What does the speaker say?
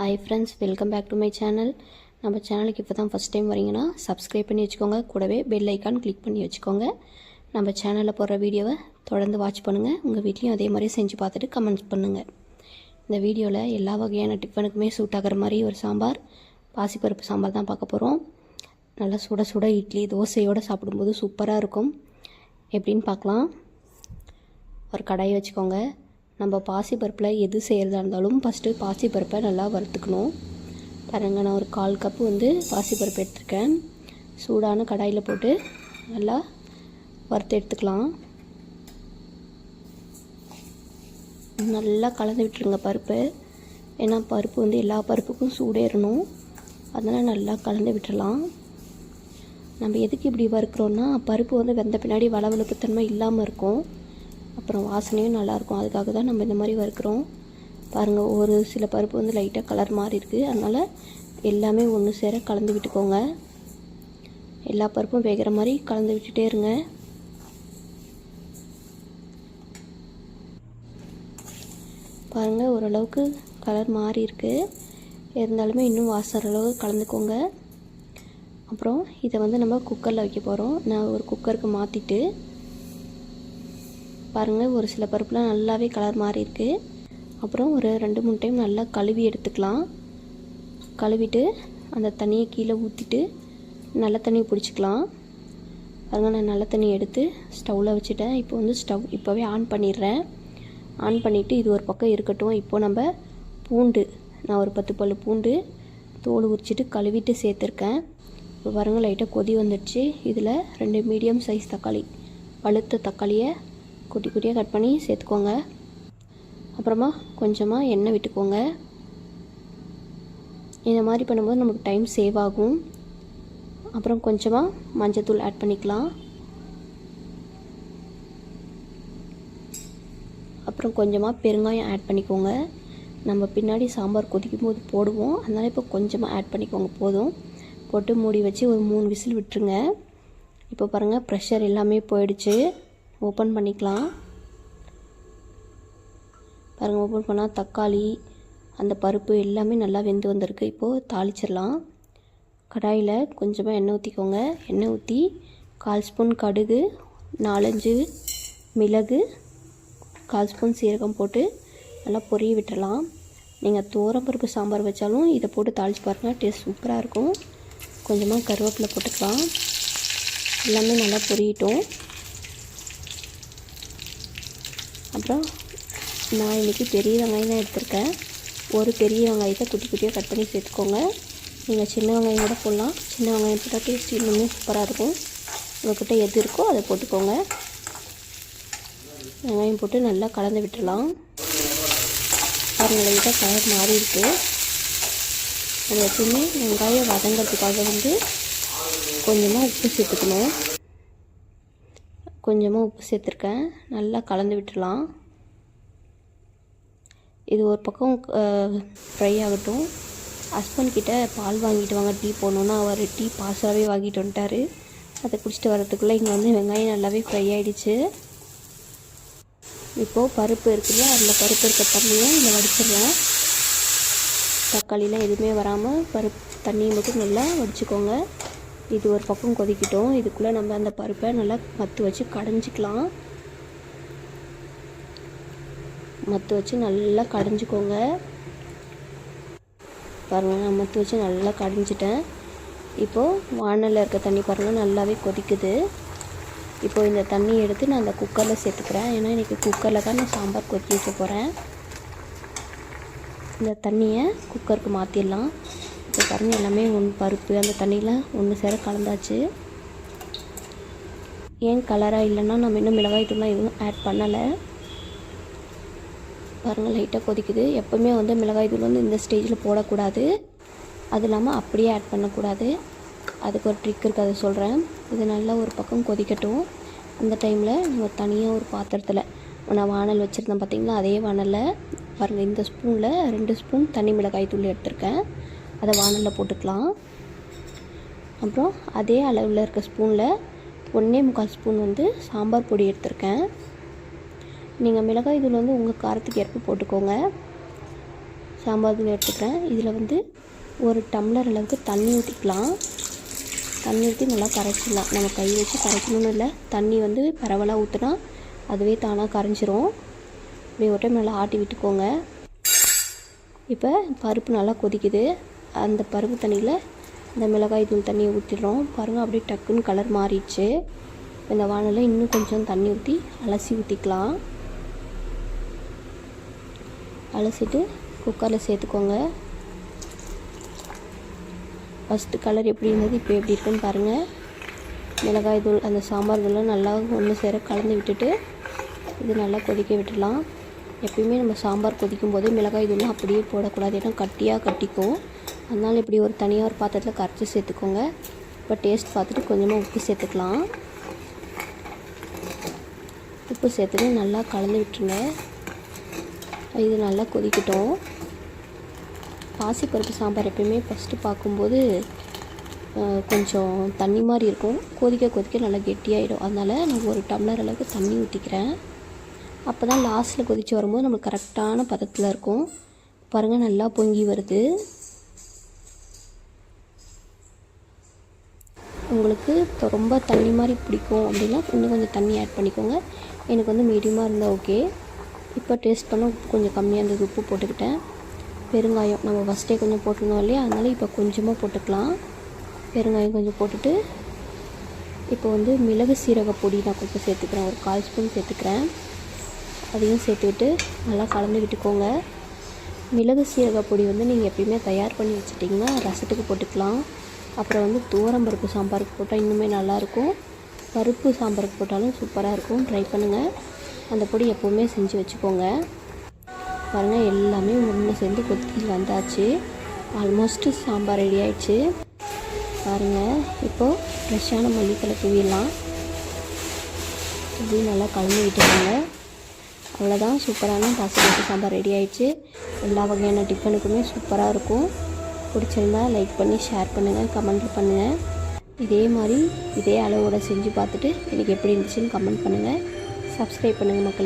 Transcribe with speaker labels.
Speaker 1: Hi friends welcome back to my channel நம்ம சேனலுக்கு இப்போ தான் ஃபஸ்ட் டைம் வரீங்கன்னா சப்ஸ்கிரைப் பண்ணி வச்சுக்கோங்க. கூடவே பெல் ஐக்கான் கிளிக் பண்ணி வச்சுக்கோங்க. நம்ம சேனலில் போடுற வீடியோவை தொடர்ந்து வாட்ச் பண்ணுங்கள் உங்கள் வீட்லேயும் அதே மாதிரி செஞ்சு பார்த்துட்டு கமெண்ட்ஸ் பண்ணுங்கள் இந்த வீடியோவில் எல்லா வகையான டிஃபனுக்குமே சூட் ஆகிற மாதிரி ஒரு சாம்பார் பாசிப்பருப்பு சாம்பார் தான் பார்க்க போகிறோம் நல்லா சுட சுட இட்லி தோசையோடு சாப்பிடும்போது சூப்பராக இருக்கும். எப்படின்னு பார்க்கலாம். ஒரு கடாயை வச்சுக்கோங்க. நம்ம பாசிப்பருப்பில் எது செய்கிறதா இருந்தாலும் ஃபஸ்ட்டு பாசிப்பருப்பை நல்லா வறுத்துக்கணும். பாருங்கள் நான் ஒரு கால் கப்பு வந்து பாசிப்பருப்பு எடுத்துருக்கேன். சூடான கடாயில் போட்டு நல்லா வறுத்து எடுத்துக்கலாம். நல்லா கலந்து விட்டுருங்க பருப்பு. ஏன்னா பருப்பு வந்து எல்லா பருப்புக்கும் சூடேறணும். அதனால் நல்லா கலந்து விட்டுடலாம் நம்ம எதுக்கு இப்படி வறுக்கிறோன்னா பருப்பு வந்து வெந்த பின்னாடி வளவழுப்புத்தன்மை இல்லாமல் இருக்கும். அப்புறம் வாசனையும் நல்லாயிருக்கும். அதுக்காக தான் நம்ம இந்த மாதிரி வறுக்கிறோம். பாருங்கள் ஒரு சில பருப்பு வந்து லைட்டாக கலர் மாறி இருக்குது அதனால் எல்லாமே ஒன்று சேர கலந்து விட்டுக்கோங்க. எல்லா பருப்பும் வேகிற மாதிரி கலந்து விட்டுட்டே இருங்க. பாருங்கள் ஓரளவுக்கு கலர் மாறி இருக்குது இருந்தாலுமே இன்னும் வாசற அளவுக்கு கலந்துக்கோங்க. அப்புறம் இதை வந்து நம்ம குக்கரில் வைக்க போகிறோம் நான் ஒரு குக்கருக்கு மாற்றிட்டு பாருங்கள் ஒரு சில பருப்புலாம் நல்லாவே கலர் மாறி இருக்கு அப்புறம் ஒரு ரெண்டு மூணு டைம் நல்லா கழுவி எடுத்துக்கலாம். கழுவிட்டு அந்த தண்ணியை கீழே ஊற்றிட்டு நல்ல தண்ணியை பிடிச்சிக்கலாம். பாருங்கள் நான் நல்ல தண்ணி எடுத்து ஸ்டவ்வில் வச்சுட்டேன். இப்போ வந்து ஸ்டவ் இப்போவே ஆன் பண்ணிடுறேன். ஆன் பண்ணிவிட்டு இது ஒரு பக்கம் இருக்கட்டும். இப்போது நம்ம பூண்டு நான் ஒரு பத்து பல் பூண்டு தோல் உரிச்சிட்டு கழுவிட்டு சேர்த்துருக்கேன். இப்போ பாருங்கள் லைட்டாக கொதி வந்துடுச்சு. இதில் ரெண்டு மீடியம் சைஸ் தக்காளி பழுத்த தக்காளியை குட்டி குட்டியாக கட் பண்ணி சேர்த்துக்கோங்க. அப்புறமா கொஞ்சமாக எண்ணெய் விட்டுக்கோங்க. இந்த மாதிரி பண்ணும்போது நமக்கு டைம் சேவ் ஆகும். அப்புறம் கொஞ்சமாக மஞ்சத்தூள் ஆட் பண்ணிக்கலாம். அப்புறம் கொஞ்சமாக பெருங்காயம் ஆட் பண்ணிக்கோங்க. நம்ம பின்னாடி சாம்பார் கொதிக்கும் போது போடுவோம். அதனால் இப்போ கொஞ்சமாக ஆட் பண்ணிக்கோங்க போதும். போட்டு மூடி வச்சு ஒரு மூணு விசில் விட்டுருங்க. இப்போ பாருங்கள் ப்ரெஷர் எல்லாமே போயிடுச்சு. ஓப்பன் பண்ணிக்கலாம். பாருங்கள் ஓப்பன் பண்ணால் தக்காளி அந்த பருப்பு எல்லாமே நல்லா வெந்து வந்திருக்கு. இப்போது தாளிச்சிடலாம். கடாயில் கொஞ்சமாக எண்ணெய் ஊற்றிக்கோங்க எண்ணெய் ஊற்றி கால் ஸ்பூன் கடுகு நாலஞ்சு மிளகு கால் ஸ்பூன் சீரகம் போட்டு நல்லா பொரிய விட்டுறலாம் நீங்கள் பருப்பு சாம்பார் வச்சாலும் இதை போட்டு தாளிச்சு பாருங்கள் டேஸ்ட் சூப்பராக இருக்கும். கொஞ்சமாக கருவேப்பிலை போட்டுக்கலாம். எல்லாமே நல்லா பொரியட்டும். அதுக்கப்புறம் நான் இன்றைக்கி பெரிய வெங்காயம் தான் எடுத்திருக்கேன். ஒரு பெரிய வெங்காயத்தை குட்டி குட்டியாக கட் பண்ணி சேர்த்துக்கோங்க. நீங்கள் சின்ன வெங்காயம் கூட போடலாம். சின்ன வெங்காயம் போட்டால் டேஸ்ட் இன்னுமே சூப்பராக இருக்கும். உங்கள்கிட்ட எது இருக்கோ அதை போட்டுக்கோங்க. வெங்காயம் போட்டு நல்லா கலந்து விட்டுடலாம். பாருங்கள் இதாக கலர் மாறி இருக்குது அது எப்பவுமே வெங்காயம் வதங்கிறதுக்காக வந்து கொஞ்சமாக உப்பு சேர்த்துக்கணும். கொஞ்சமாக உப்பு சேர்த்துருக்கேன். நல்லா கலந்து விட்டுடலாம். இது ஒரு பக்கம் ஃப்ரை ஆகட்டும். ஹஸ்பண்ட் கிட்ட பால் வாங்கிட்டு வாங்க டீ போடணுன்னா அவர் டீ பாசாகவே வாங்கிட்டு வந்துட்டார். அதை குடிச்சிட்டு வரதுக்குள்ளே இங்கே வந்து வெங்காயம் நல்லாவே ஃப்ரை ஆகிடுச்சு இப்போது பருப்பு இருக்குல்ல அதில் பருப்பு இருக்க தண்ணியை இதில் வடிச்சிடுறேன் தக்காளிலாம் எதுவுமே வராமல் பருப்பு தண்ணியை மட்டும் நல்லா வடிச்சுக்கோங்க. இது ஒரு பக்கம் கொதிக்கிட்டோம். இதுக்குள்ளே நம்ம அந்த பருப்பை நல்லா மத்து வச்சு கடைஞ்சிக்கலாம். மத்து வச்சு நல்லா கடைஞ்சிக்கோங்க. பாருங்கள் நான் மத்து வச்சு நல்லா கடைஞ்சிட்டேன். இப்போது வானலில் இருக்க தண்ணி பாருங்கள் நல்லாவே கொதிக்குது. இப்போது இந்த தண்ணி எடுத்து நான் அந்த குக்கரில் சேர்த்துக்கிறேன். ஏன்னா இன்றைக்கி குக்கரில் தான் நான் சாம்பார் கொத்தி வைக்க போகிறேன் இந்த தண்ணியை குக்கருக்கு மாற்றிடலாம் இப்போ பாருங்கள் எல்லாமே ஒன்று பருப்பு அந்த தண்ணியில் ஒன்று சேர கலந்தாச்சு. ஏன் கலராக இல்லைன்னா நம்ம இன்னும் மிளகாய் தூள்லாம் எதுவும் ஆட் பண்ணலை. பாருங்கள் லைட்டாக கொதிக்குது. எப்போவுமே வந்து மிளகாய் தூள் வந்து இந்த ஸ்டேஜில் போடக்கூடாது. அது இல்லாமல் அப்படியே ஆட் பண்ணக்கூடாது. அதுக்கு ஒரு ட்ரிக் இருக்குது அதை சொல்கிறேன் இது நல்லா ஒரு பக்கம் கொதிக்கட்டும். அந்த டைமில் நம்ம தனியாக ஒரு பாத்திரத்தில் நான் வானல் வச்சுருந்தேன் பார்த்திங்களா அதே வானலில் பாருங்கள் இந்த ஸ்பூனில் ரெண்டு ஸ்பூன் தனி மிளகாய் தூள் எடுத்திருக்கேன். அதை வானலில் போட்டுக்கலாம். அப்புறம் அதே அளவில் இருக்க ஸ்பூனில் ஒன்றே முக்கால் ஸ்பூன் வந்து சாம்பார் பொடி எடுத்திருக்கேன். நீங்கள் மிளகாய் தூள் வந்து உங்கள் காரத்துக்கு ஏற்ப போட்டுக்கோங்க. சாம்பார் தூள் எடுத்துக்கிறேன். இதில் வந்து ஒரு டம்ளர் அளவுக்கு தண்ணி ஊற்றிக்கலாம். தண்ணி ஊற்றி நல்லா கரைச்சிடலாம். நம்ம கை வச்சு கரைக்கணும்னு இல்லை. தண்ணி வந்து பரவலாக ஊற்றினா அதுவே தானாக கரைஞ்சிரும். இப்படி ஒரு டைம் நல்லா ஆட்டி விட்டுக்கோங்க. இப்போ பருப்பு நல்லா கொதிக்குது. அந்த பருப்பு தண்ணியில் இந்த மிளகாய் தூள் தண்ணியை ஊற்றிடுறோம். பாருங்கள் அப்படியே டக்குன்னு கலர் மாறிடுச்சு. இந்த வானலில் இன்னும் கொஞ்சம் தண்ணி ஊற்றி அலசி ஊற்றிக்கலாம். அலசிட்டு குக்கரில் சேர்த்துக்கோங்க. ஃபஸ்ட்டு கலர் எப்படி இருந்தது இப்போ எப்படி இருக்குன்னு பாருங்கள் மிளகாய் தூள் அந்த சாம்பார் தூள்லாம் நல்லா ஒன்று சேர கலந்து விட்டுட்டு இது நல்லா கொதிக்க விட்டுடலாம். எப்பயுமே நம்ம சாம்பார் கொதிக்கும் போது மிளகாய் தூள்லாம் அப்படியே போடக்கூடாது ஏன்னா கட்டியாக கட்டிக்கும். அதனால் இப்படி ஒரு தனியாக ஒரு பாத்திரத்தில் கரைச்சி சேர்த்துக்கோங்க. இப்போ டேஸ்ட் பார்த்துட்டு கொஞ்சமாக உப்பு சேர்த்துக்கலாம். உப்பு சேர்த்துட்டு நல்லா கலந்து விட்டுருங்க. இது நல்லா கொதிக்கட்டும். பாசிப்பருப்பு சாம்பார் எப்பயுமே ஃபஸ்ட்டு பார்க்கும்போது கொஞ்சம் தண்ணி மாதிரி இருக்கும். கொதிக்க கொதிக்க நல்லா கெட்டியாயிடும். அதனால் நான் ஒரு டம்ளர் அளவுக்கு தண்ணி ஊற்றிக்கிறேன் அப்போ தான் லாஸ்ட்டில் கொதித்து வரும்போது நம்மளுக்கு கரெக்டான பதத்தில் இருக்கும். பாருங்கள் நல்லா பொங்கி வருது. உங்களுக்கு ரொம்ப தண்ணி மாதிரி பிடிக்கும் அப்படின்னா இன்னும் கொஞ்சம் தண்ணி ஆட் பண்ணிக்கோங்க. எனக்கு வந்து மீடியமாக இருந்தால் ஓகே இப்போ டேஸ்ட் பண்ண உப்பு கொஞ்சம் கம்மியாக இருந்தது உப்பு போட்டுக்கிட்டேன். பெருங்காயம் நம்ம ஃபஸ்ட்டே கொஞ்சம் போட்டிருந்தோம் இல்லையா? அதனால் இப்போ கொஞ்சமாக போட்டுக்கலாம். பெருங்காயம் கொஞ்சம் போட்டுட்டு இப்போ வந்து மிளகு சீரக பொடி நான் கொஞ்சம் சேர்த்துக்கிறேன். ஒரு கால் ஸ்பூன் சேர்த்துக்கிறேன். அதையும் சேர்த்துக்கிட்டு நல்லா கலந்து விட்டுக்கோங்க. மிளகு சீரக பொடி வந்து நீங்கள் எப்பயுமே தயார் பண்ணி வச்சுட்டிங்கன்னா ரசத்துக்கு போட்டுக்கலாம். அப்புறம் வந்து துவரம்பருப்பு சாம்பாருக்கு போட்டால் இன்னுமே நல்லாயிருக்கும் பருப்பு சாம்பாருக்கு போட்டாலும் சூப்பராக இருக்கும். ட்ரை பண்ணுங்கள் அந்த பொடி எப்போவுமே செஞ்சு வச்சுக்கோங்க. பாருங்கள் எல்லாமே ஒன்று சேர்ந்து கொத்தி வந்தாச்சு. ஆல்மோஸ்ட்டு சாம்பார் ரெடி ஆயிடுச்சு. பாருங்கள் இப்போது ஃப்ரெஷ்ஷான மல்லித்தலை தூவிடலாம். இது நல்லா கலந்து விட்டுருவாங்க அவ்வளோதான் சூப்பரான பாசிப்பருப்பு சாம்பார் ரெடி ஆயிடுச்சு. எல்லா வகையான டிஃபனுக்குமே சூப்பராக இருக்கும். பிடிச்சிருந்தா லைக் பண்ணி ஷேர் பண்ணுங்கள் கமெண்ட் பண்ணுங்கள் இதே மாதிரி இதே அளவோட செஞ்சு பார்த்துட்டு எனக்கு எப்படி இருந்துச்சுன்னு கமெண்ட் பண்ணுங்கள் சப்ஸ்கிரைப் பண்ணுங்கள் மக்களே.